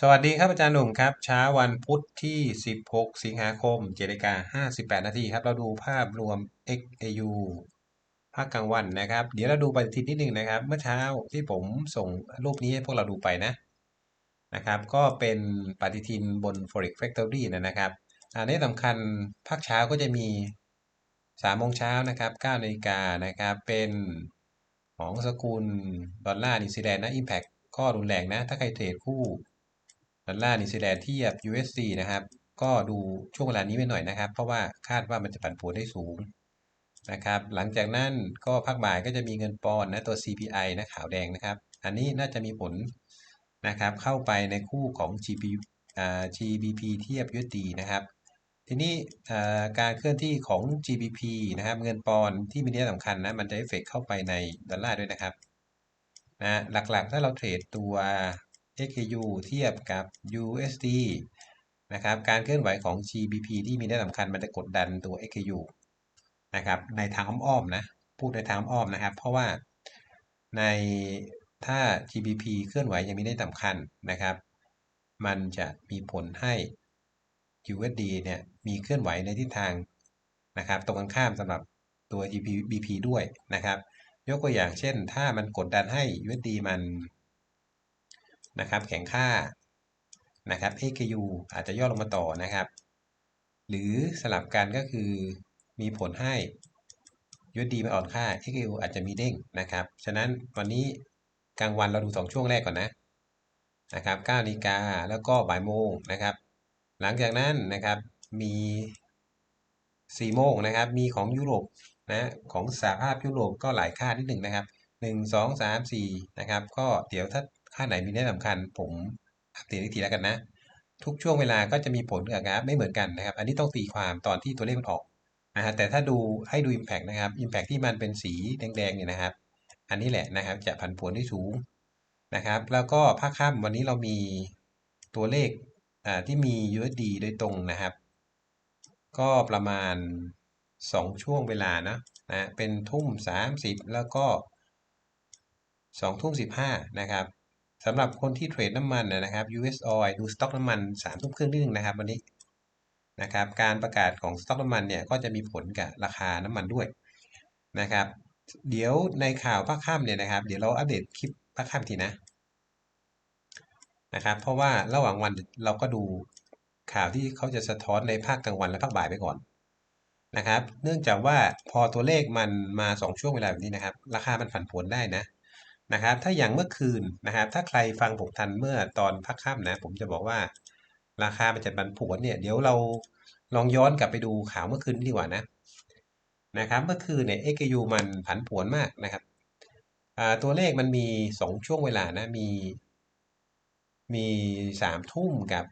สวัสดีครับอาจารย์หนุ่มครับเช้าวันพุธที่ 16 สิงหาคม7นาฬิกา58 นาทีครับ เราดูภาพรวม XAU ภาคกลางวันนะครับ เดี๋ยวเราดูปฏิทินนิดหนึ่งนะครับ เมื่อเช้าที่ผมส่งรูปนี้ให้พวกเราดูไปนะนะครับ ก็เป็นปฏิทินบน Forex Factory นะครับ อันนี้สำคัญภาคเช้าก็จะมี3โมงเช้านะครับ9นาฬิกานะครับเป็นของสกุลดอลลาร์นิวซีแลนด์นะ Impact ก็รุนแรงนะ ถ้าใครเทรดคู่ ดอลลาร์นิวซีแลนด์เทียบ USD นะครับ ก็ดูช่วงเวลานี้ไปหน่อยนะครับ เพราะว่าคาดว่ามันจะผันผวนได้สูงนะครับ หลังจากนั้นก็ภาคบ่ายก็จะมีเงินปอนนะตัว CPI นะขาวแดงนะครับ อันนี้น่าจะมีผลนะครับเข้าไปในคู่ของ GP GBP เทียบ USD นะครับ ทีนี้การเคลื่อนที่ของ GBP นะครับ เงินปอนที่มีนัยสำคัญนะมันจะเอฟเฟกเข้าไปในดอลลาร์ด้วยนะครับนะหลักๆ ถ้าเราเทรดตัว XKU เทียบกับ USD นะครับการเคลื่อนไหวของ GBP ที่มีนัยสำคัญมันจะกดดันตัว XKU นะครับในทางอ้อมๆนะพูดในทางอ้อมนะครับ เพราะว่าในถ้า GBP เคลื่อนไหวยังมีนัยสำคัญนะครับ มันจะมีผลให้ USD เนี่ยมีเคลื่อนไหวในทิศทางนะครับ ตรงกันข้ามสำหรับตัว GBP ด้วยนะครับ ยกตัวอย่างเช่น ถ้ามันกดดันให้ USD มัน นะครับ แข็งค่านะครับ AKU อาจจะย่อลงมาต่อนะครับ หรือสลับกันก็คือมีผลให้ USD มันอ่อนค่า AKU อาจจะมีเด้งนะครับ ฉะนั้นวันนี้กลางวันเราดู 2 ช่วงแรกก่อนนะนะครับ9นาฬิกาแล้วก็บ่ายโมงนะครับ หลังจากนั้นนะครับมี4โมงนะครับ มีของยุโรปนะของสหภาพยุโรปก็หลายค่านิดหนึ่งนะครับ 1 2 3 4นะครับ ก็เดี๋ยวถ้า ค่าไหนมีนัยสำคัญ ผมอัปเดตอีกทีแล้วกันนะ ทุกช่วงเวลาก็จะมีผลกับกราฟไม่เหมือนกันนะครับ อันนี้ต้องตีความตอนที่ตัวเลขมันออกนะฮะแต่ถ้าดูให้ดู Impact นะครับ Impact ที่มันเป็นสีแดงๆเนี่ยนะครับ อันนี้แหละนะครับจะผันผวนได้สูงนะครับ แล้วก็ภาคค่ำวันนี้เรามีตัวเลขที่มี USD โดยตรงนะครับ ก็ประมาณ 2 ช่วงเวลานะนะเป็นทุ่ม 30 แล้วก็2ทุ่ม15นะครับ สำหรับคนที่เทรดน้ำมันนะครับ US Oil ดูสต็อกน้ำมัน3ทุ่มครึ่งนิดนึงนะครับวันนี้นะครับการประกาศของสต็อกน้ำมันเนี่ยก็จะมีผลกับราคาน้ำมันด้วยนะครับเดี๋ยวในข่าวภาคค่ำเนี่ยนะครับ เดี๋ยวเราอัปเดตคลิปภาคค่ำทีนะนะครับ เพราะว่าระหว่างวันเราก็ดูข่าวที่เขาจะสะท้อนในภาคกลางวันและภาคบ่ายไปก่อนนะครับ เนื่องจากว่าพอตัวเลขมันมา 2 ช่วงเวลาแบบนี้นะครับ ราคามันผันผวนได้นะ นะครับ ถ้าอย่างเมื่อคืนนะครับ ถ้าใครฟังผมทันเมื่อตอนพักค่ำนะ ผมจะบอกว่า ราคามันจะบันผวนเนี่ย เดี๋ยวเราลองย้อนกลับไปดูข่าวเมื่อคืนดีกว่านะนะครับ เมื่อคืนเนี่ย XU มันผันผวนมากนะครับตัวเลขมันมี 2 ช่วงเวลานะ มี มีสามทุ่มกับ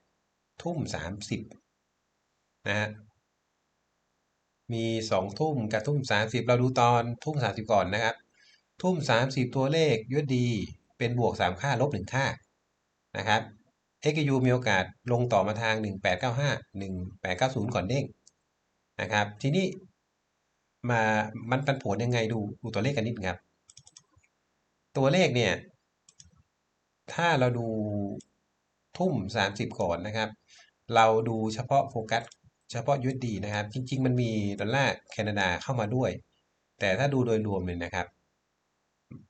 ทุ่มสามสิบนะฮะมีสองทุ่มกับทุ่มสามสิบเราดูตอนทุ่มสามสิบก่อนนะครับ ทุ่ม 30 ตัวเลข USD เป็นบวก 3 ค่าลบ 1 ค่านะครับ XU มีโอกาสลงต่อมาทาง 1895 1890 ก่อนเด้งนะครับ ทีนี้มามันปันผลยังไงดูดูตัวเลขกันนิดครับ ตัวเลขเนี่ย ถ้าเราดูทุ่ม 30 ก่อนนะครับ เราดูเฉพาะโฟกัสเฉพาะ USD นะครับ จริง ๆ มันมีดอลลาร์แคนาดาเข้ามาด้วย แต่ถ้าดูโดยรวมเลยนะครับ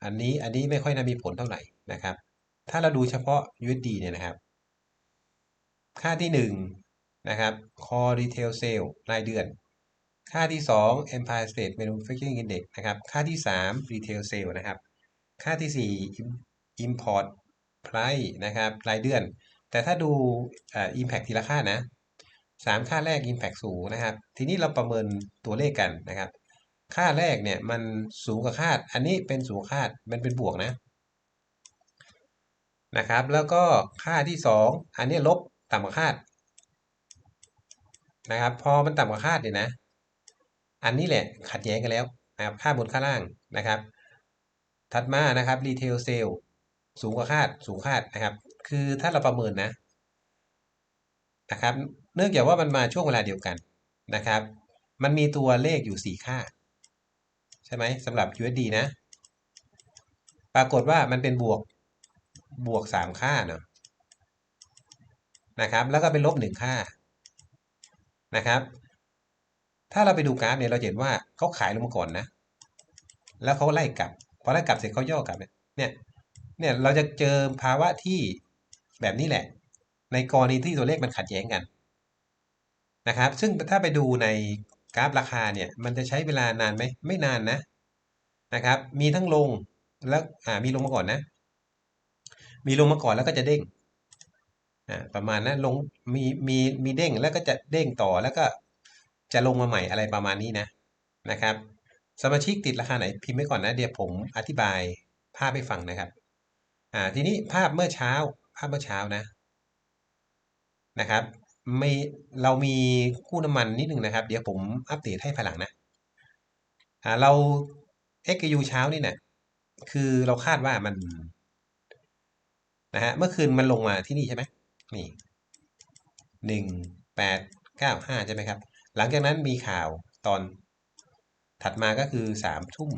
อันนี้อันนี้ไม่ค่อยน่ามีผลเท่าไหร่นะครับ ถ้าเราดูเฉพาะ USD เนี่ยนะครับ ค่าที่1นะครับ Core Retail Sale รายเดือน ค่าที่ 2 Empire State Manufacturing Index นะครับ ค่าที่ 3 Retail Sale นะครับ ค่าที่ 4 Import Price นะครับรายเดือน แต่ถ้าดู Impact ทีละค่านะ3 ค่าแรก Impact สูงนะครับ ทีนี้เราประเมินตัวเลขกันนะครับ ค่าแรกเนี่ยมันสูงกว่าคาด อันนี้เป็นสูงคาด มันเป็นบวกนะ นะครับ แล้วก็ค่าที่ 2 อันนี้ลบต่ำกว่าคาด นะครับ พอมันต่ำกว่าคาดเนี่ยนะ อันนี้แหละขัดแย้งกันแล้วนะครับ ค่าบนค่าล่างนะครับ ถัดมานะครับรีเทลเซลสูงกว่าคาด สูงคาดนะครับ คือถ้าเราประเมินนะ นะครับ เนื่องจากว่ามันมาช่วงเวลาเดียวกันนะครับ มันมีตัวเลขอยู่ 4 ค่า ช่ไหมสำหรับ USD นะ ปรากฏว่ามันเป็นบวกบวก 3 ค่าเนาะนะครับ แล้วก็เป็นลบหนึ่งค่านะครับ ถ้าเราไปดูกราฟเนี่ยเราเห็นว่าเขาขายลงมาก่อนนะ แล้วเขาไล่กลับพอไล่กลับเสร็จเขาย่อกลับเนี่ยเนี่ยเราจะเจอภาวะที่แบบนี้แหละ ในกรณีที่ตัวเลขมันขัดแย้งกันนะครับ ซึ่งถ้าไปดูใน กราฟราคาเนี่ยมันจะใช้เวลานานไหมไม่นานนะนะครับ มีทั้งลงแล้วอ่ามีลงมาก่อนนะ มีลงมาก่อนแล้วก็จะเด้งอ่าประมาณนั้นลงมีมีมีเด้งแล้วก็จะเด้งต่อแล้วก็จะลงมาใหม่อะไรประมาณนี้นะนะครับสมาชิกติดราคาไหนพิมพ์ไว้ก่อนนะเดี๋ยวผมอธิบายภาพให้ฟังนะครับอ่าทีนี้ภาพเมื่อเช้าภาพเมื่อเช้านะนะครับ ไม่เรามีคู่น้ำมันนิดนึงนะครับ เดี๋ยวผมอัปเดตให้ภายหลังนะอ่าเรา XU เช้านี่เนะี่ยคือเราคาดว่ามันนะฮะเมื่อคืนมันลงมาที่นี่ใช่ไหมนี่หนึ่งแปดเก้าห้าใช่ไหมครับ หลังจากนั้นมีข่าวตอนถัดมาก็คือสามทุ่ม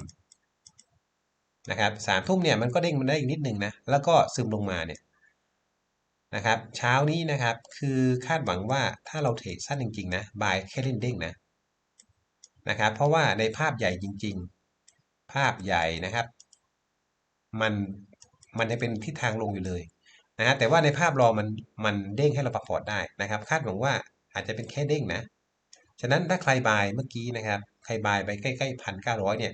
นะครับสามทุ่มเนี่ยมันก็เด้งมันได้อีกนิดหนึ่งนะ แล้วก็ซึมลงมาเนี่ย นะครับเช้านี้นะครับคือคาดหวังว่าถ้าเราเทรดสั้นจริง ๆ นะบายแค่เล่นเด้งนะนะครับเพราะว่าในภาพใหญ่จริง ๆ ภาพใหญ่นะครับ มันมันจะเป็นทิศทางลงอยู่เลยนะฮะแต่ว่าในภาพรอมันมันเด้งให้เราประพอร์ตได้นะครับ คาดหวังว่าอาจจะเป็นแค่เด้งนะ ฉะนั้นถ้าใครบายเมื่อกี้นะครับ ใครบายไปใกล้ๆพันเก้าร้อยเนี่ย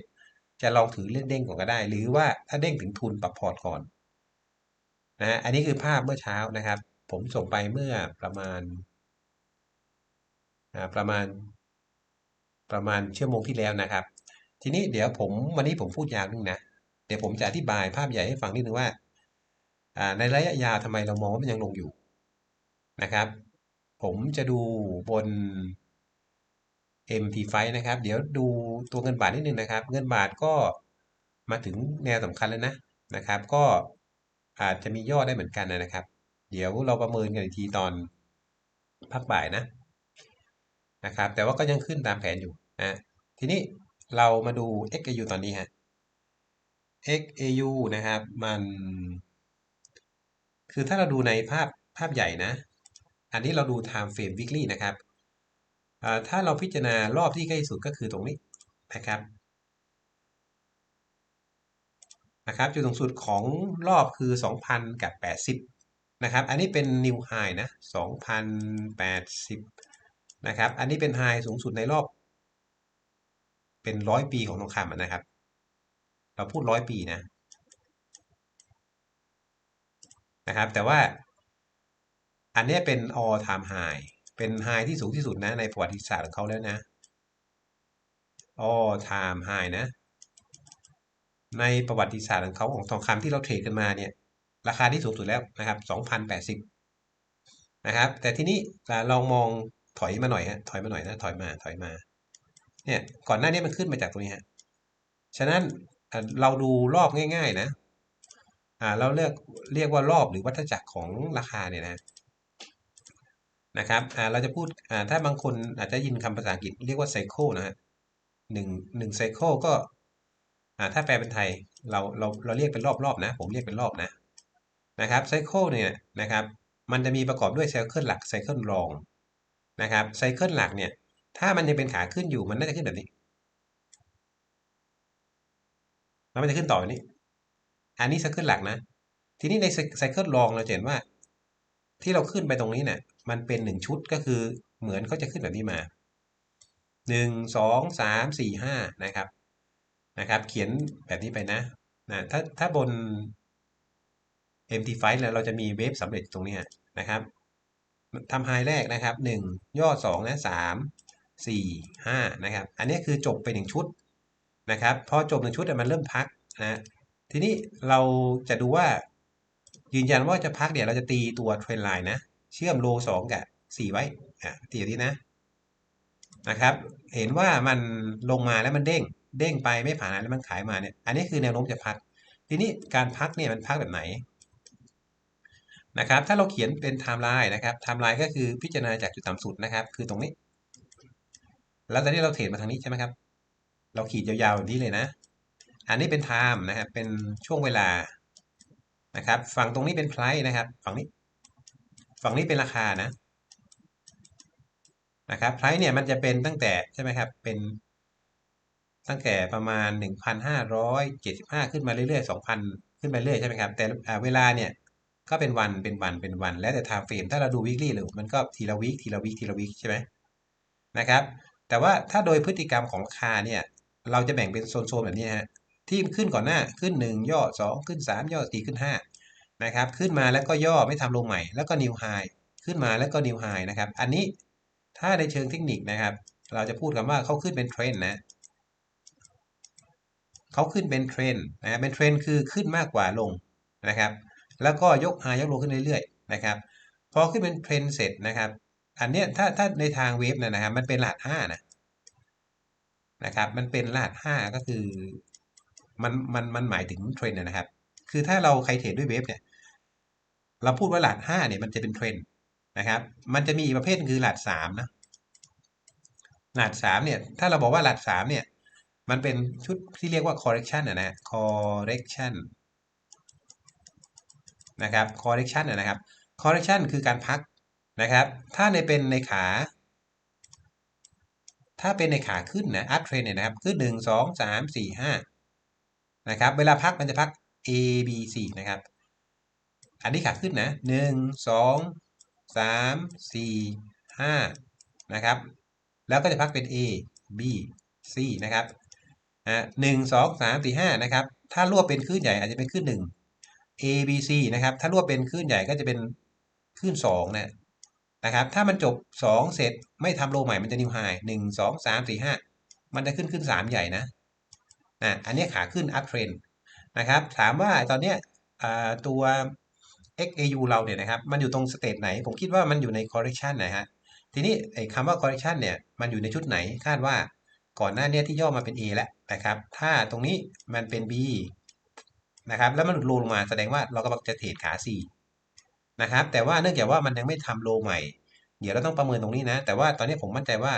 จะลองถือเล่นเด้งก่อนก็ได้ หรือว่าถ้าเด้งถึงทุนปรับพอร์ตก่อน นะอันนี้คือภาพเมื่อเช้านะครับ ผมส่งไปเมื่อประมาณประมาณ ประมาณชั่วโมงที่แล้วนะครับ ทีนี้เดี๋ยวผมวันนี้ผมพูดยาวนึงนะเดี๋ยวผมจะอธิบายภาพใหญ่ให้ฟังนิดนึงว่าในระยะยาวทำไมเรามองว่ามันยังลงอยู่นะครับ ผมจะดูบน MT5 นะครับ เดี๋ยวดูตัวเงินบาทนิดนึงนะครับ เงินบาทก็มาถึงแนวสำคัญแล้วนะนะครับ ก็ อาจจะมีย่อได้เหมือนกันนะครับ เดี๋ยวเราประเมินกันอีกทีตอนพักบ่ายนะนะครับ แต่ว่าก็ยังขึ้นตามแผนอยู่นะทีนี้เรามาดู XAU ตอนนี้ฮะ XAU นะครับมัน คือถ้าเราดูในภาพภาพใหญ่นะ อันนี้เราดู time frame weekly นะครับถ้าเราพิจารณารอบที่ใกล้สุดก็คือตรงนี้นะครับ นะครับจุดสูงสุดของรอบคือ 2,000 กับ 80 นะครับ อันนี้เป็น new high นะ 2,080 นะครับ อันนี้เป็น high สูงสุดในรอบ เป็นร้อยปีของทองคำนะครับ เราพูดร้อยปีนะ นะครับ แต่ว่า อันนี้เป็น all time high เป็น high ที่สูงที่สุดนะในประวัติศาสตร์ของเขาแล้วนะ all time high นะ ในประวัติศาสตร์ของเขาของทองคำที่เราเทรดกันมาเนี่ยราคาที่สูงสุดแล้วนะครับ2,080นะครับ แต่ทีนี้ลองมองถอยมาหน่อยฮะถอยมาหน่อยนะถอยมาถอยมาเนี่ยก่อนหน้านี้มันขึ้นมาจากตรงนี้ฮะฉะนั้นเราดูรอบง่าย ๆนะอ่าเราเรียกเรียกว่ารอบหรือวัฏจักรของราคาเนี่ยนะนะครับอ่าเราจะพูดอ่าถ้าบางคนอาจจะยินคำภาษาอังกฤษเรียกว่าไซเคิลนะฮะหนึ่งหนึ่งไซเคิลก็ ถ้าแปลเป็นไทยเราเราเราเรียกเป็นรอบๆนะ ผมเรียกเป็นรอบนะนะครับไซเคิลเนี่ยนะครับมันจะมีประกอบด้วยไซเคิลหลักไซเคิลรองนะครับไซเคิลหลักเนี่ยถ้ามันยังเป็นขาขึ้นอยู่มันน่าจะขึ้นแบบนี้แล้วมันจะขึ้นต่อแบบนี้ อันนี้ไซเคิลหลักนะ ทีนี้ในไซเคิลรองเราเห็นว่า ที่เราขึ้นไปตรงนี้เนี่ยมันเป็นหนึ่งชุดก็คือเหมือนเขาจะขึ้นแบบนี้มาหนึ่งสองสามสี่ห้านะครับ นะครับ เขียนแบบนี้ไปนะนะถ้าถ้าบน MT5 แล้วเราจะมีเวฟสำเร็จตรงนี้นะครับทำไฮแรกนะครับหนึ่งย่อสองนะสามสี่ห้านะครับ อันนี้คือจบไปหนึ่งชุดนะครับ พอจบหนึ่งชุดมันเริ่มพักนะทีนี้เราจะดูว่า ยืนยันว่าจะพักเดี๋ยวเราจะตีตัวเทรนไลน์นะ เชื่อมโลสองกับสี่ไว้อะตีทีนะนะครับ เห็นว่ามันลงมาแล้วมันเด้ง เด้งไปไม่ผ่านแล้วมันขายมาเนี่ย อันนี้คือแนวโน้มจะพัก ทีนี้การพักเนี่ยมันพักแบบไหนนะครับ ถ้าเราเขียนเป็นไทม์ไลน์นะครับ ไทม์ไลน์ก็คือพิจารณาจากจุดต่ำสุดนะครับ คือตรงนี้ แล้วตอนนี้เราเทรดมาทางนี้ใช่ไหมครับ เราขีดยาวๆแบบนี้เลยนะ อันนี้เป็นไทม์นะครับ เป็นช่วงเวลา นะครับ ฝั่งตรงนี้เป็นไพร์นะครับ ฝั่งนี้ ฝั่งนี้เป็นราคานะ นะครับ price เนี่ยมันจะเป็นตั้งแต่ใช่ไหมครับ เป็น ตั้งแต่ประมาณ 1,575 ขึ้นมาเรื่อยๆ 2,000 ขึ้นไปเรื่อยใช่ไหมครับ แต่เวลาเนี่ยก็เป็นวันเป็นวันเป็นวัน แล้วแต่ time frame ถ้าเราดู weekly หรือมันก็ทีละวีคทีละวีคทีละวีคใช่ไหมนะครับ แต่ว่าถ้าโดยพฤติกรรมของราคาเนี่ยเราจะแบ่งเป็นโซนๆแบบนี้ฮะที่ขึ้นก่อนหน้าขึ้น 1 ย่อ 2 ขึ้น 3 ย่อ 4 ขึ้น 5 นะครับ ขึ้นมาแล้วก็ย่อไม่ทำลงใหม่แล้วก็นิวไฮขึ้นมาแล้วก็นิวไฮนะครับ อันนี้ถ้าในเชิงเทคนิคนะครับ เราจะพูดกันว่าเขาขึ้นเป็นเทรนนะ เขาขึ้นเป็นเทรนนะเป็นเทรนคือขึ้นมากกว่าลงนะครับ แล้วก็ยกไฮยกลงขึ้นเรื่อยๆนะครับ พอขึ้นเป็นเทรนเสร็จนะครับ อันเนี้ยถ้าถ้าในทางเวฟนะครับ มันเป็นรหัสห้านะนะครับ มันเป็นรหัสห้าก็คือมันมันมันหมายถึงเทรนนะครับ คือถ้าเราใครเทรดด้วยเวฟเนี่ย เราพูดว่ารหัสห้าเนี่ยมันจะเป็นเทรนนะครับ มันจะมีอีกประเภทคือรหัสสามนะรหัสสามเนี่ย ถ้าเราบอกว่ารหัสสามเนี่ย มันเป็นชุดที่เรียกว่า correction นะนะ correction นะครับ correction นะครับ correction คือการพักนะครับ ถ้าในเป็นในขา ถ้าเป็นในขาขึ้นนะ up trend เนี่ยนะครับ ขึ้นหนึ่งสองสามสี่ห้านะครับ เวลาพักมันจะพัก A B C นะครับ อันนี้ขาขึ้นนะหนึ่งสองสามสี่ห้านะครับ แล้วก็จะพักเป็น A B C นะครับ อ่าหนึ่งสองสามสี่ห้านะครับ ถ้ารวบเป็นคลื่นใหญ่อาจจะเป็นคลื่นหนึ่ง A B C นะครับ ถ้ารวบเป็นคลื่นใหญ่ก็จะเป็นคลื่นสองนะนะครับ ถ้ามันจบสองเสร็จไม่ทำโลใหม่มันจะนิวไฮหนึ่งสองสามสี่ห้ามันจะขึ้นขึ้นสามใหญ่นะนะอันนี้ขาขึ้น up trend นะครับ ถามว่าตอนเนี้ยตัว XAU เราเนี่ยนะครับ มันอยู่ตรงสเตจไหน ผมคิดว่ามันอยู่ใน correction นะฮะ ทีนี้ไอ้คำว่า correction เนี่ย มันอยู่ในชุดไหน คาดว่า ก่อนหน้านี้ที่ย่อมาเป็น A แล้วนะครับ ถ้าตรงนี้มันเป็น B นะครับแล้วมันหลุดโลลงมาแสดงว่าเรากำลังจะเทรดขา C นะครับแต่ว่าเนื่องจากว่ามันยังไม่ทำโลใหม่ เดี๋ยวเราต้องประเมินตรงนี้นะ แต่ว่าตอนนี้ผมมั่นใจว่า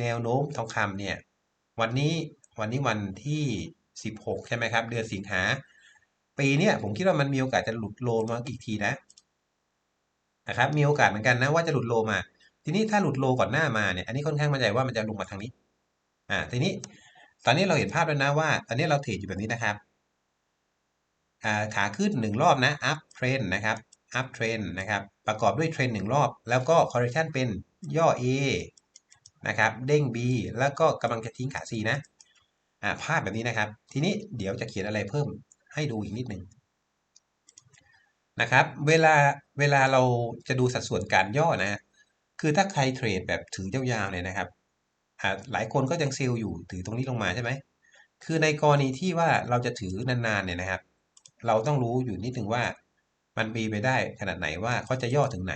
แนวโน้มทองคำเนี่ยวันนี้วันนี้วันที่ 16 ใช่ไหมครับ เดือนสิงหาปีเนี้ยผมคิดว่ามันมีโอกาสจะหลุดโลมาอีกทีนะนะครับมีโอกาสเหมือนกันนะว่าจะหลุดโลมา ทีนี้ถ้าหลุดโลก่อนหน้ามาเนี่ยอันนี้ค่อนข้างมั่นใจว่ามันจะลงมาทางนี้ อ่าทีนี้ตอนนี้เราเห็นภาพแล้วนะว่า ตอนนี้เราเทรดอยู่แบบนี้นะครับอ่าขาขึ้นหนึ่งรอบนะ up trend นะครับ up trend นะครับประกอบด้วยเทรนหนึ่งรอบ แล้วก็ correction เป็นย่อ A นะครับเด้ง B แล้วก็กำลังจะทิ้งขา C นะอ่าภาพแบบนี้นะครับ ทีนี้เดี๋ยวจะเขียนอะไรเพิ่มให้ดูอีกนิดหนึ่งนะครับเวลาเวลาเราจะดูสัดส่วนการย่อนะ คือถ้าใครเทรดแบบถือยาวๆเนี่ยนะครับ หลายคนก็ยังเซลล์อยู่ถือตรงนี้ลงมาใช่ไหมคือในกรณีที่ว่าเราจะถือนานๆเนี่ยนะครับ เราต้องรู้อยู่นิดหนึ่งว่ามันมีไปได้ขนาดไหนว่าเขาจะย่อถึงไหน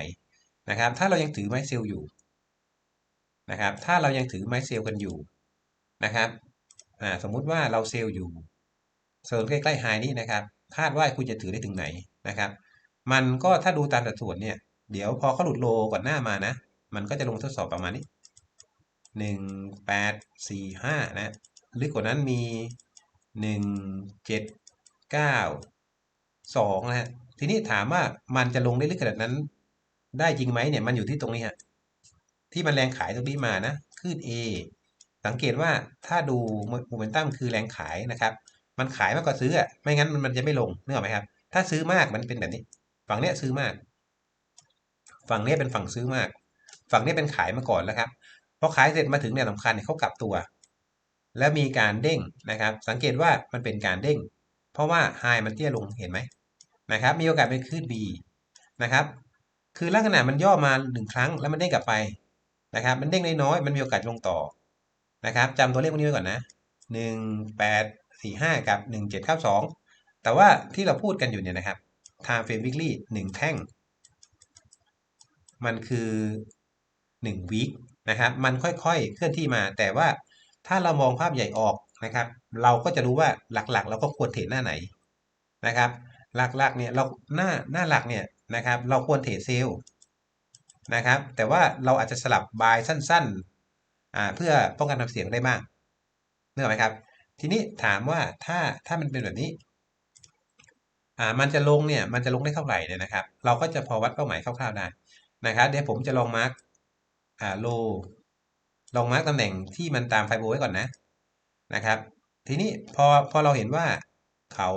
นะครับ ถ้าเรายังถือไม้เซลล์อยู่นะครับ ถ้าเรายังถือไม้เซลล์กันอยู่นะครับสมมุติว่าเราเซลล์อยู่โซนใกล้ๆไฮนี้นะครับคาดว่าคุณจะถือได้ถึงไหนนะครับ มันก็ถ้าดูตามสัดส่วนเนี่ย เดี๋ยวพอเขาหลุดโลก่อนหน้ามานะ มันก็จะลงทดสอบประมาณนี้ หนึ่งแปดสี่ห้านะ ลึกกว่านั้นมีหนึ่งเจ็ดเก้าสองนะฮะ ทีนี้ถามว่ามันจะลงได้ลึกขนาดนั้น ได้จริงไหมเนี่ย มันอยู่ที่ตรงนี้ฮะ ที่มันแรงขายตรงนี้มานะ ขึ้น A สังเกตว่าถ้าดูโมเมนตัมคือแรงขายนะครับ มันขายมากกว่าซื้ออะ ไม่งั้นมันจะไม่ลงนึกออกไหมครับ ถ้าซื้อมากมันเป็นแบบนี้ ฝั่งเนี้ยซื้อมาก ฝั่งเนี้ยเป็นฝั่งซื้อมาก ฝั่งเนี้ยเป็นขายมาก่อนแล้วครับ พอขายเสร็จมาถึงเนี่ยสำคัญเนี่ยเขากลับตัว แล้วมีการเด้งนะครับ สังเกตว่ามันเป็นการเด้ง เพราะว่าไฮมันเตี้ยลงเห็นไหมนะครับ มีโอกาสเป็นขึ้น B นะครับ คือลักษณะมันย่อมาหนึ่งครั้งแล้วมันเด้งกลับไปนะครับ มันเด้งน้อยๆมันมีโอกาสลงต่อนะครับจำตัวเลขพวกนี้ไว้ก่อนนะหนึ่งแปดสี่ห้ากับหนึ่งเจ็ดเก้าสองแต่ว่าที่เราพูดกันอยู่เนี่ยนะครับ time frame weekly หนึ่งแท่ง มันคือหนึ่งวีค นะครับ มันค่อยๆเคลื่อนที่มา แต่ว่าถ้าเรามองภาพใหญ่ออกนะครับ เราก็จะรู้ว่าหลักๆ เราก็ควรเทรดหน้าไหนนะครับ หลักๆเนี่ยเราหน้าหน้าหลักเนี่ยนะครับ เราควรเทรดเซลล์นะครับ แต่ว่าเราอาจจะสลับบายสั้นๆอ่าเพื่อป้องกันความเสี่ยงได้มากเนื่อไหมครับ ทีนี้ถามว่าถ้าถ้ามันเป็นแบบนี้อ่ามันจะลงเนี่ยมันจะลงได้เท่าไหร่เนี่ยนะครับ เราก็จะพอวัดเป้าหมายคร่าวๆได้นะครับ เดี๋ยวผมจะลองมาร์ก อ่าโลลองมาร์กตำแหน่งที่มันตามไฟโบไว้ก่อนนะนะครับ ทีนี้พอพอเราเห็นว่าเขา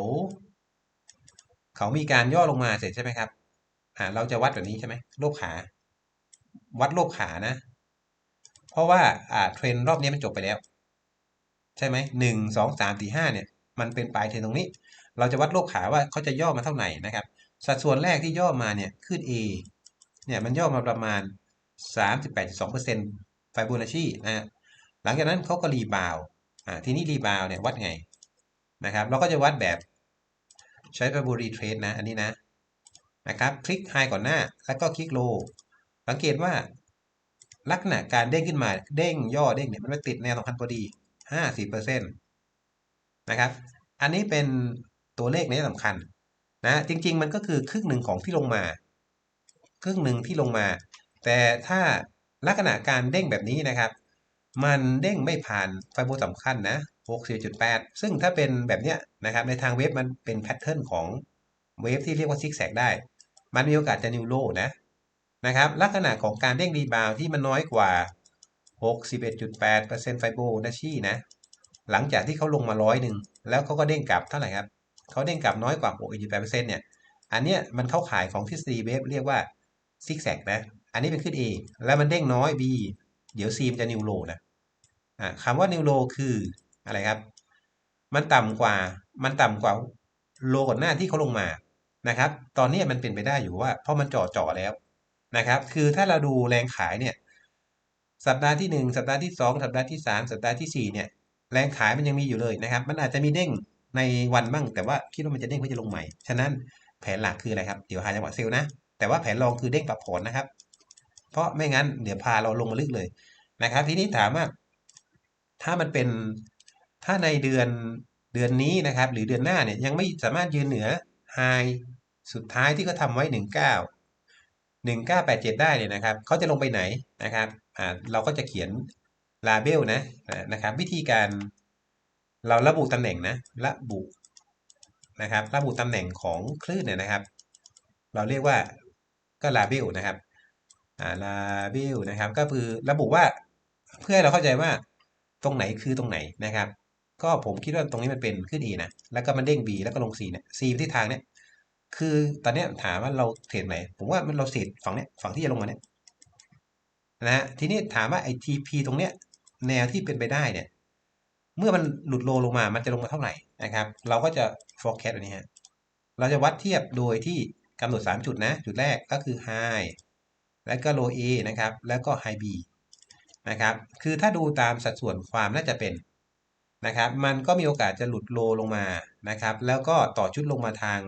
เขามีการย่อลงมาเสร็จใช่ไหมครับอ่าเราจะวัดแบบนี้ใช่ไหมโลบขา วัดโลบขานะ เพราะว่าอ่าเทรนรอบนี้มันจบไปแล้ว ใช่ไหมหนึ่งสองสามสี่ห้าเนี่ยมันเป็นปลายเทรนตรงนี้ เราจะวัดโลบขาว่าเขาจะย่อมาเท่าไหร่นะครับ สัดส่วนแรกที่ย่อมาเนี่ยขึ้น A เนี่ยมันย่อมาประมาณ 38.2%ไฟโบนัชชีนะฮะหลังจากนั้นเขาก็รีบาวอ่าทีนี้รีบาวเนี่ยวัดไงนะครับเราก็จะวัดแบบใช้ไฟโบรีเทรดนะอันนี้นะนะครับคลิกไฮก่อนหน้าแล้วก็คลิกโลสังเกตว่าลักษณะการเด้งขึ้นมาเด้งย่อเด้งเนี่ยมันไปติดแนวสำคัญพอดี 50%นะครับ อันนี้เป็นตัวเลขนี้สำคัญนะจริง ๆ มันก็คือครึ่งหนึ่งของที่ลงมา ครึ่งหนึ่งที่ลงมา แต่ถ้าลักษณะการเด้งแบบนี้นะครับ มันเด้งไม่ผ่านไฟโบสำคัญนะ64.8 ซึ่งถ้าเป็นแบบเนี้ยนะครับในทางเวฟมันเป็นแพทเทิร์นของเวฟที่เรียกว่าซิกแซกได้ มันมีโอกาสจะนิวโลนะนะครับลักษณะของการเด้งรีบาวที่มันน้อยกว่า 61.8%ไฟโบนัชชีนะ หลังจากที่เขาลงมาร้อยหนึ่งแล้วเขาก็เด้งกลับเท่าไหร่ครับเขาเด้งกลับน้อยกว่า 61.8%เนี่ย อันเนี้ยมันเข้าขายของทฤษฎีเวฟเรียกว่าซิกแซกนะ อันนี้เป็นขึ้น A แล้วมันเด้งน้อย B เดี๋ยว C มันจะนิวโลนะอ่าคำว่านิวโลคืออะไรครับ มันต่ำกว่า มันต่ำกว่าโลก่อนหน้าที่เขาลงมานะครับ ตอนนี้มันเป็นไปได้อยู่ว่า เพราะมันจ่อจ่อแล้วนะครับ คือถ้าเราดูแรงขายเนี่ย สัปดาห์ที่ 1 สัปดาห์ที่ 2 สัปดาห์ที่ 3 สัปดาห์ที่4เนี่ย แรงขายมันยังมีอยู่เลยนะครับ มันอาจจะมีเด้งในวันบ้าง แต่ว่าคิดว่ามันจะเด้งเพื่อจะลงใหม่ ฉะนั้นแผนหลักคืออะไรครับ เดี๋ยวหาจังหวะเซลล์นะ แต่ว่าแผนรองคือเด้งปรับผลนะครับ เพราะไม่งั้นเดี๋ยวพาเราลงมาลึกเลยนะครับ ทีนี้ถามว่าถ้ามันเป็นถ้าในเดือนเดือนนี้นะครับ หรือเดือนหน้าเนี่ยยังไม่สามารถยืนเหนือไฮสุดท้ายที่เขาทาไว้ 19 1987 ได้เนี่ยนะครับเขาจะลงไปไหนนะครับอ่าเราก็จะเขียนลาเบลนะนะครับ วิธีการเราระบุตำแหน่งนะระบุนะครับ ระบุตำแหน่งของคลื่นเนี่ยนะครับ เราเรียกว่าก็ลาเบลนะครับ ลาเบลนะครับ ก็คือระบุว่าเพื่อให้เราเข้าใจว่าตรงไหนคือตรงไหนนะครับ ก็ผมคิดว่าตรงนี้มันเป็นขึ้น E นะแล้วก็มันเด้ง B แล้วก็ลง C เนี่ย C ไปที่ทางเนี้ยคือตอนนี้ถามว่าเราเทรดไหน ผมว่ามันเราเทรดฝั่งเนี้ยฝั่งที่จะลงมาเนี้ยนะฮะทีนี้ถามว่าไอ้ TP ตรงเนี้ยแนวที่เป็นไปได้เนี่ย เมื่อมันหลุดโลลงมา มันจะลงมาเท่าไหร่นะครับ เราก็จะ forecast แบบนี้ฮะ เราจะวัดเทียบโดยที่กำหนด 3 จุดนะ จุดแรกก็คือ high แล้วก็ low A นะครับ แล้วก็ high B นะครับ คือถ้าดูตามสัดส่วนความน่าจะเป็นนะครับ มันก็มีโอกาสจะหลุดโลลงมานะครับ แล้วก็ต่อชุดลงมาทาง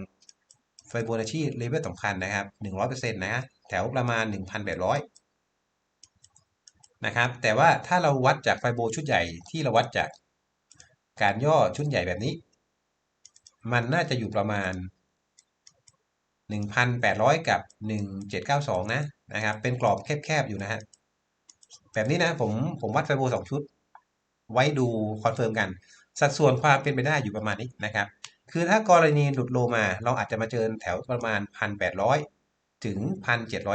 ไฟโบนัชชีเลเวลสำคัญนะครับ 100%นะแถวประมาณ 1,800 นะครับ แต่ว่าถ้าเราวัดจากไฟโบชุดใหญ่ที่เราวัดจากการย่อชุดใหญ่แบบนี้ มันน่าจะอยู่ประมาณ 1,800 กับ 1792 นะนะครับ เป็นกรอบแคบๆอยู่นะฮะแบบนี้นะผมผมวัดไฟโบ2ชุด ไว้ดูคอนเฟิร์มกัน สัดส่วนความเป็นไปได้อยู่ประมาณนี้นะครับ คือถ้ากรณีหลุดโลมาเราอาจจะมาเจอแถวประมาณ 1,800 ถึง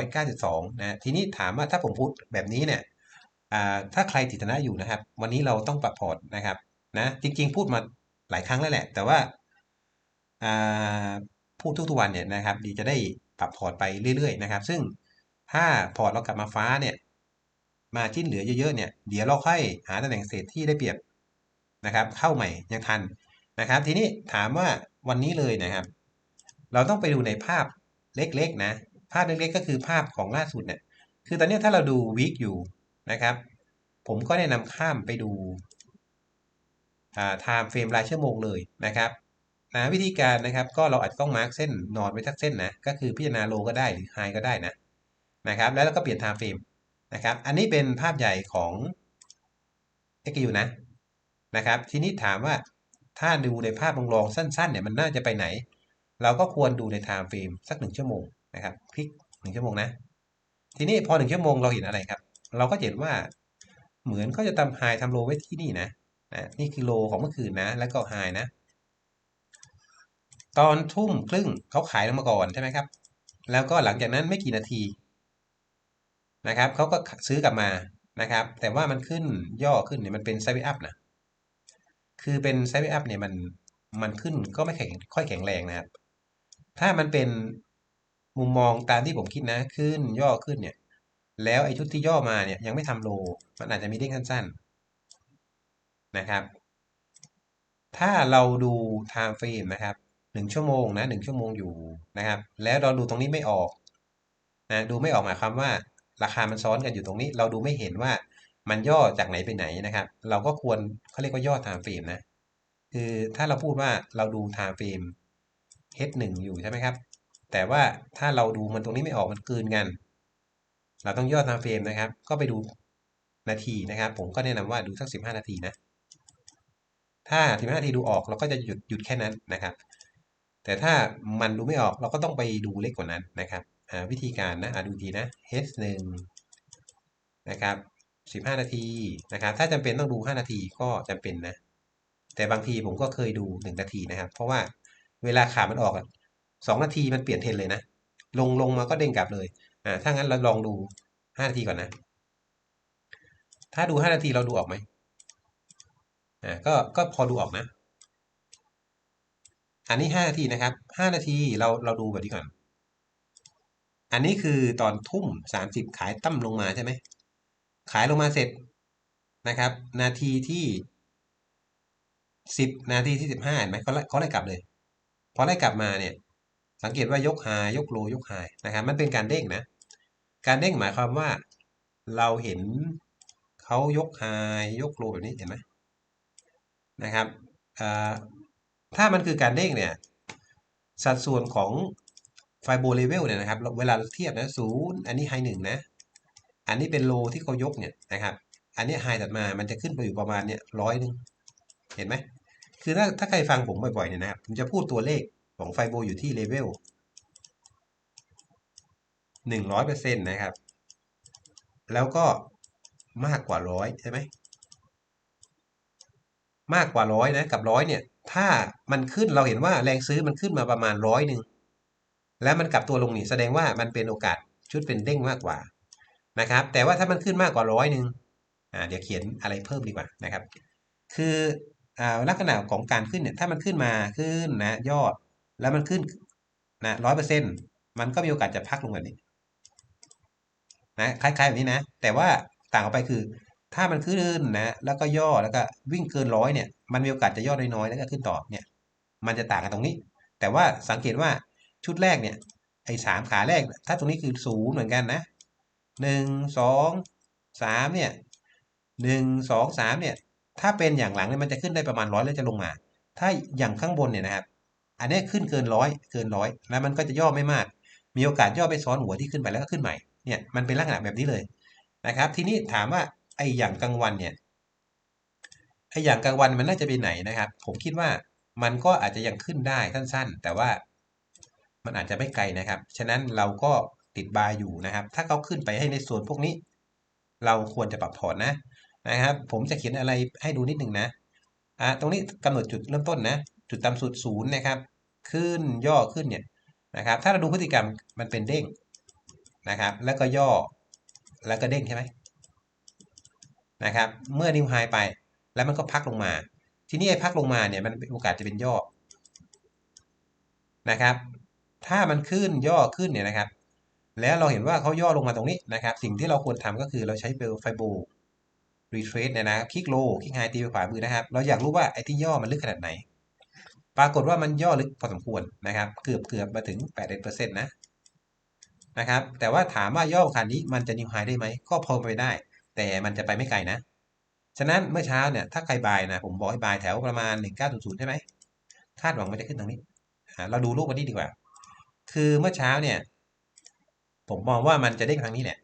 1,792 นะทีนี้ถามว่าถ้าผมพูดแบบนี้เนี่ยถ้าใครติดธนะอยู่นะครับ วันนี้เราต้องปรับพอร์ตนะครับนะจริงๆ พูดมาหลายครั้งแล้วแหละ แต่ว่า พูดทุกๆวันเนี่ยนะครับ ดีจะได้ปรับพอร์ตไปเรื่อยๆนะครับ ซึ่งถ้าพอร์ตเรากลับมาฟ้าเนี่ย มาชิ้นเหลือเยอะๆเนี่ย เดี๋ยวเราค่อยหาตำแหน่งเศษที่ได้เปรียบนะครับ เข้าใหม่ยังทันนะครับ ทีนี้ถามว่าวันนี้เลยนะครับ เราต้องไปดูในภาพเล็กๆนะ ภาพเล็กๆก็คือภาพของล่าสุดเนี่ย คือตอนนี้ถ้าเราดูวีคอยู่นะครับ ผมก็แนะนำข้ามไปดูไทม์เฟรมรายชั่วโมงเลยนะครับ นะวิธีการนะครับ ก็เราอาจจะต้องมาร์กเส้นนอนไว้ทักเส้นนะ ก็คือพิจารณาโลก็ได้หรือไฮก็ได้นะนะครับ แล้วเราก็เปลี่ยนไทม์เฟรมนะครับ อันนี้เป็นภาพใหญ่ของ XU นะนะครับ ทีนี้ถามว่าถ้าดูในภาพลองๆสั้นๆเนี่ยมันน่าจะไปไหน เราก็ควรดูในไทม์เฟรมสักหนึ่งชั่วโมงนะครับคลิกหนึ่งชั่วโมงนะ ทีนี้พอหนึ่งชั่วโมงเราเห็นอะไรครับ เราก็เห็นว่าเหมือนเขาจะทำไฮทำโลไว้ที่นี่นะนะนี่คือโลของเมื่อคืนนะ แล้วก็ไฮนะ ตอนทุ่มครึ่งเขาขายลงมาก่อนใช่ไหมครับ แล้วก็หลังจากนั้นไม่กี่นาทีนะครับเขาก็ซื้อกลับมานะครับ แต่ว่ามันขึ้นย่อขึ้นเนี่ยมันเป็นไซด์อัพนะคือเป็นไซด์อัพเนี่ยมันมันขึ้นก็ไม่แข็งค่อยแข็งแรงนะครับ ถ้ามันเป็นมุมมองตามที่ผมคิดนะ ขึ้นย่อขึ้นเนี่ย แล้วไอ้ชุดที่ย่อมาเนี่ยยังไม่ทำโล มันอาจจะมีเด้งสั้นๆนะครับ ถ้าเราดู time frame นะครับ หนึ่งชั่วโมงนะหนึ่งชั่วโมงอยู่นะครับ แล้วเราดูตรงนี้ไม่ออกนะดูไม่ออกหมายความว่า ราคามันซ้อนกันอยู่ตรงนี้ เราดูไม่เห็นว่ามันย่อจากไหนไปไหนนะครับ เราก็ควรเขาเรียกว่าย่อ time frame นะคือถ้าเราพูดว่าเราดู time frame H1 อยู่ใช่ไหมครับ แต่ว่าถ้าเราดูมันตรงนี้ไม่ออกมันกืนกัน เราต้องย่อ time frame นะครับ ก็ไปดูนาทีนะครับ ผมก็แนะนำว่าดูสัก 15 นาทีนะถ้า 15 นาทีดูออกเราก็จะหยุดหยุดแค่นั้นนะครับ แต่ถ้ามันดูไม่ออกเราก็ต้องไปดูเล็กกว่านั้นนะครับวิธีการนะดูทีนะ H1 นะครับ15 นาทีนะครับ ถ้าจำเป็นต้องดู 5 นาทีก็จำเป็นนะ แต่บางทีผมก็เคยดู 1 นาทีนะครับ เพราะว่าเวลาขามันออกสองนาทีมันเปลี่ยนเทรนเลยนะ ลงลงมาก็เด้งกลับเลยอ่าถ้างั้นเราลองดู 5 นาทีก่อนนะ ถ้าดู 5 นาทีเราดูออกไหมอ่าก็ก็พอดูออกนะ อันนี้ 5 นาทีนะครับ 5 นาทีเราเราดูแบบนี้ก่อน อันนี้คือตอนทุ่ม 30 ขายตั้มลงมาใช่ไหม ขายลงมาเสร็จนะครับ นาทีที่สิบนาทีที่สิบห้าเห็นไหมเขาไล่เขาไล่กลับเลย พอไล่กลับมาเนี่ย สังเกตว่ายกไฮยกโลยกไฮนะครับ มันเป็นการเด้งนะ การเด้งหมายความว่าเราเห็นเขายกไฮยกโลแบบนี้เห็นไหมนะครับ ถ้ามันคือการเด้งเนี่ย สัดส่วนของไฟโบเลเวลเนี่ยนะครับ เวลาเทียบนะศูนย์อันนี้ไฮหนึ่งนะ อันนี้เป็นโลที่เขายกเนี่ยนะครับ อันนี้ไฮถัดมามันจะขึ้นไปอยู่ประมาณเนี่ยร้อยหนึ่งเห็นไหมคือถ้าถ้าใครฟังผมบ่อยๆเนี่ยนะครับผมจะพูดตัวเลขของไฟโบอยู่ที่เลเวลหนึ่งร้อยเปอร์เซ็นต์นะครับ แล้วก็มากกว่าร้อยใช่ไหมมากกว่าร้อยนะกับร้อยเนี่ย ถ้ามันขึ้นเราเห็นว่าแรงซื้อมันขึ้นมาประมาณร้อยหนึ่งแล้วมันกลับตัวลงนี่แสดงว่ามันเป็นโอกาสชุดเป็นเด้งมากกว่านะครับ แต่ว่าถ้ามันขึ้นมากกว่าร้อยหนึ่งอ่าเดี๋ยวเขียนอะไรเพิ่มดีกว่านะครับ คือลักษณะของการขึ้นเนี่ยถ้ามันขึ้นมาขึ้นนะยอดแล้วมันขึ้นนะร้อยเปอร์เซ็นต์มันก็มีโอกาสจะพักลงแบบนี้นะคล้ายๆแบบนี้นะ แต่ว่าต่างออกไปคือ ถ้ามันขึ้นนะแล้วก็ย่อแล้วก็วิ่งเกินร้อยเนี่ย มันมีโอกาสจะย่อน้อยๆแล้วก็ขึ้นต่อเนี่ยมันจะต่างกันตรงนี้ แต่ว่าสังเกตว่าชุดแรกเนี่ยไอ้สามขาแรก ถ้าตรงนี้คือศูนย์เหมือนกันนะหนึ่งสองสามเนี่ยหนึ่งสองสามเนี่ยถ้าเป็นอย่างหลังเนี่ยมันจะขึ้นได้ประมาณร้อยแล้วจะลงมา ถ้าอย่างข้างบนเนี่ยนะครับ อันนี้ขึ้นเกินร้อยเกินร้อยแล้วมันก็จะย่อไม่มาก มีโอกาสย่อไปซ้อนหัวที่ขึ้นไปแล้วก็ขึ้นใหม่เนี่ยมันเป็นลักษณะแบบนี้เลยนะครับ ทีนี้ถามว่าไอ้อย่างกลางวันเนี่ย ไออย่างกลางวันมันน่าจะเป็นไหนนะครับ ผมคิดว่ามันก็อาจจะยังขึ้นได้สั้นๆ แต่ว่ามันอาจจะไม่ไกลนะครับ ฉะนั้นเราก็ติดบายอยู่นะครับ ถ้าเขาขึ้นไปให้ในส่วนพวกนี้ เราควรจะปรับถอนนะนะครับ ผมจะเขียนอะไรให้ดูนิดหนึ่งนะอ่าตรงนี้กำหนดจุดเริ่มต้นนะ จุดต่ำสุดศูนย์นะครับ ขึ้นย่อขึ้นเนี่ยนะครับ ถ้าเราดูพฤติกรรมมันเป็นเด้งนะครับ แล้วก็ย่อแล้วก็เด้งใช่ไหมนะครับ เมื่อนิวไฮไป แล้วมันก็พักลงมา ทีนี้ไอ้พักลงมาเนี่ยมันโอกาสจะเป็นย่อนะครับ ถ้ามันขึ้นย่อขึ้นเนี่ยนะครับ แล้วเราเห็นว่าเขาย่อลงมาตรงนี้นะครับ สิ่งที่เราควรทำก็คือเราใช้เบลไฟโบรีเทรดเนี่ยนะคลิกโลคลิกไฮตีไปขวามือนะครับ เราอยากรู้ว่าไอ้ที่ย่อมันลึกขนาดไหน ปรากฏว่ามันย่อลึกพอสมควรนะครับ เกือบเกือบมาถึง8%นะนะครับ แต่ว่าถามว่าย่อขนาดนี้มันจะนิวไฮได้ไหม ก็พอไปได้ แต่มันจะไปไม่ไกลนะ ฉะนั้นเมื่อเช้าเนี่ยถ้าใครบายนะผมบอกให้บายแถวประมาณ 1900ใช่ไหมคาดหวังมันจะขึ้นตรงนี้ เราดูรูปกันนี้ดีกว่า คือเมื่อเช้าเนี่ย ผมมองว่ามันจะเด้งทางนี้แหละ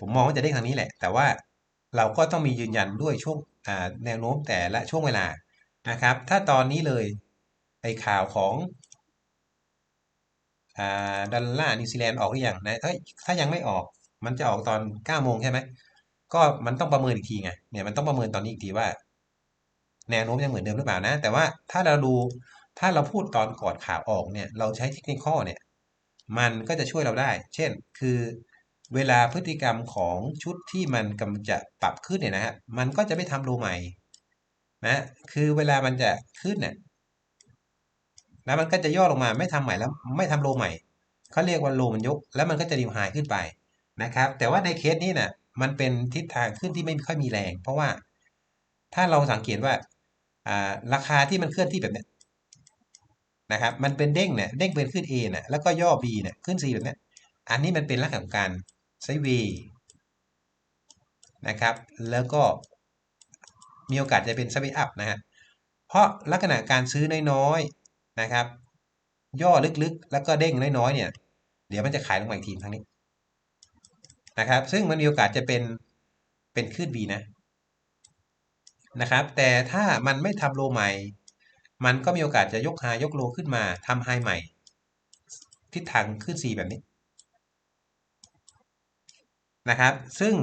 ผมมองว่าจะเด้งทางนี้แหละ แต่ว่าเราก็ต้องมียืนยันด้วยช่วงแนวโน้มแต่ละช่วงเวลานะครับ ถ้าตอนนี้เลยไอข่าวของดอลลาร์นิวซีแลนด์ออกหรือยังนะถ้าถ้ายังไม่ออกมันจะออกตอน9โมงใช่ไหม ก็มันต้องประเมินอีกทีไงเนี่ยมันต้องประเมินตอนนี้อีกทีว่า แนวโน้มยังเหมือนเดิมหรือเปล่านะ แต่ว่าถ้าเราดูถ้าเราพูดตอนก่อนข่าวออกเนี่ย เราใช้เทคนิคข้อเนี่ย มันก็จะช่วยเราได้ เช่น คือเวลาพฤติกรรมของชุดที่มันกำจะปรับขึ้นเนี่ยนะฮะมันก็จะไม่ทำโลใหม่นะคือเวลามันจะขึ้นเนี่ยแล้วมันก็จะย่อลงมาไม่ทำใหม่แล้วไม่ทำโลใหม่เขาเรียกว่าโลมันยก แล้วมันก็จะดิวไฮขึ้นไปนะครับ แต่ว่าในเคสนี้เนี่ย มันเป็นทิศทางขึ้นที่ไม่ค่อยมีแรง เพราะว่าถ้าเราสังเกตว่าราคาที่มันเคลื่อนที่แบบเนี้ยนะครับ มันเป็นเด้งเนี่ยเด้งเป็นขึ้น A เนี่ยแล้วก็ย่อ B เนี่ยขึ้น C แบบเนี้ยอันนี้มันเป็นลักษณะของการไซเวนะครับ แล้วก็มีโอกาสจะเป็นไซเวอัพนะฮะเพราะลักษณะการซื้อน้อยๆนะครับ ย่อลึกๆ แล้วก็เด้งน้อยๆเนี่ย เดี๋ยวมันจะขายลงมาอีกทีทั้งนี้ นะครับ ซึ่งมันมีโอกาสจะเป็นเป็นขึ้น B นะนะครับ แต่ถ้ามันไม่ทำโลใหม่ มันก็มีโอกาสจะยกไฮยกโลขึ้นมาทำไฮใหม่ ทิศทางขึ้น C แบบนี้นะครับ ซึ่ง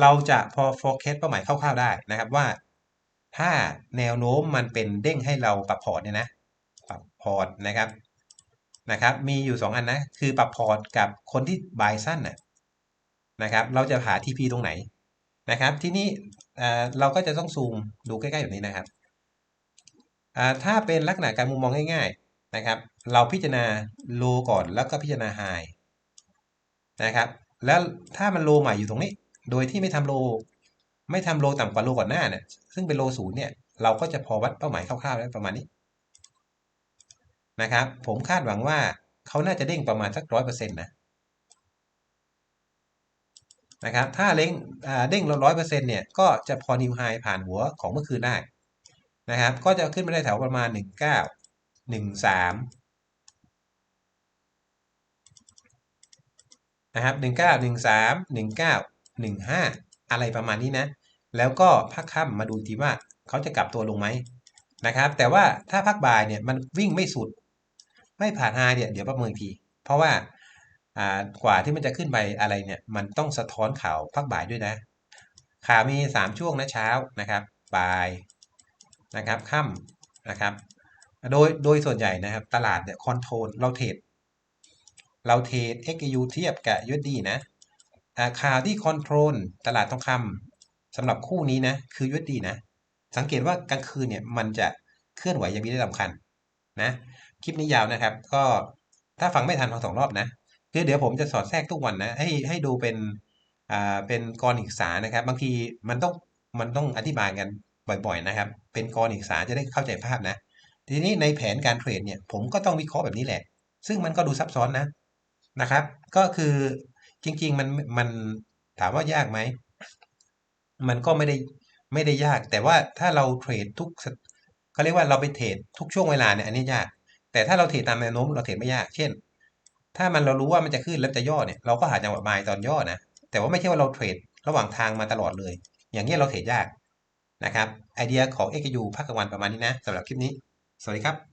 เราจะพอ forecast เป้าหมายคร่าวๆได้นะครับว่า ถ้าแนวโน้มมันเป็นเด้งให้เราปรับพอร์ตเนี่ยนะ ปรับพอร์ตนะครับนะครับ มีอยู่ 2 อันนะ คือปรับพอร์ตกับคนที่บายสั้นนะ นะครับ เราจะหา TP ตรงไหนนะครับ ที่นี้เราก็จะต้องซูมดูใกล้ๆแบบนี้นะครับ ถ้าเป็นลักษณะการมุมมองง่ายๆนะครับ เราพิจารณาโลก่อนแล้วก็พิจารณาไฮนะครับ แล้วถ้ามันโลใหม่อยู่ตรงนี้ โดยที่ไม่ทำโล ไม่ทำโลต่ำกว่าโลก่อนหน้าเนี่ย ซึ่งเป็นโลศูนย์เนี่ย เราก็จะพอวัดเป้าหมายคร่าวๆได้ประมาณนี้นะครับ ผมคาดหวังว่าเขาน่าจะเด้งประมาณสักร้อยเปอร์เซ็นต์นะ นะครับถ้าเล้งเด้งร้อยเปอร์เซ็นต์เนี่ยก็จะพอนิวไฮผ่านหัวของเมื่อคืนได้นะครับก็จะขึ้นมาได้แถวประมาณหนึ่งเก้าหนึ่งสามนะครับหนึ่งเก้าหนึ่งสามหนึ่งเก้าหนึ่งห้าอะไรประมาณนี้นะ แล้วก็พักค่ำมาดูทีว่าเขาจะกลับตัวลงไหมนะครับ แต่ว่าถ้าพักบ่ายเนี่ยมันวิ่งไม่สุด ไม่ผ่านไฮเนี่ยเดี๋ยวประเมินที เพราะว่า กว่าที่มันจะขึ้นไปอะไรเนี่ยมันต้องสะท้อนข่าวพักบ่ายด้วยนะข่าวมี 3 ช่วงนะเช้านะครับบ่ายนะครับค่ำนะครับ โดยโดยส่วนใหญ่นะครับ ตลาดเนี่ยคอนโทรลเราเทรดเราเทรด XU เทียบกับ USD นะข่าวที่คอนโทรลตลาดทองคำสำหรับคู่นี้นะคือ USD นะ สังเกตว่ากลางคืนเนี่ยมันจะเคลื่อนไหวอย่างมีได้สำคัญนะคลิปนี้ยาวนะครับ ก็ถ้าฟังไม่ทันฟังสองรอบนะ คือเดี๋ยวผมจะสอดแทรกทุกวันนะให้ให้ดูเป็นอ่าเป็นกรณีศึกษานะครับ บางทีมันต้องมันต้องอธิบายกันบ่อยๆนะครับ เป็นกรณีศึกษาจะได้เข้าใจภาพนะ ทีนี้ในแผนการเทรดเนี่ยผมก็ต้องวิเคราะห์แบบนี้แหละ ซึ่งมันก็ดูซับซ้อนนะนะครับ ก็คือจริง ๆ มันมันถามว่ายากไหมมันก็ไม่ได้ไม่ได้ยาก แต่ว่าถ้าเราเทรดทุกเขาเรียกว่าเราไปเทรดทุกช่วงเวลาเนี่ยอันนี้ยาก แต่ถ้าเราเทรดตามแนวโน้มเราเทรดไม่ยาก เช่น ถ้ามันเรารู้ว่ามันจะขึ้นแล้วจะย่อเนี่ยเราก็หาจังหวะบายตอนย่อนะแต่ว่าไม่ใช่ว่าเราเทรดระหว่างทางมาตลอดเลย อย่างนี้เราเทรดยากนะครับไอเดียของ XU ภาคกลางวันประมาณนี้นะสำหรับคลิปนี้ สวัสดีครับ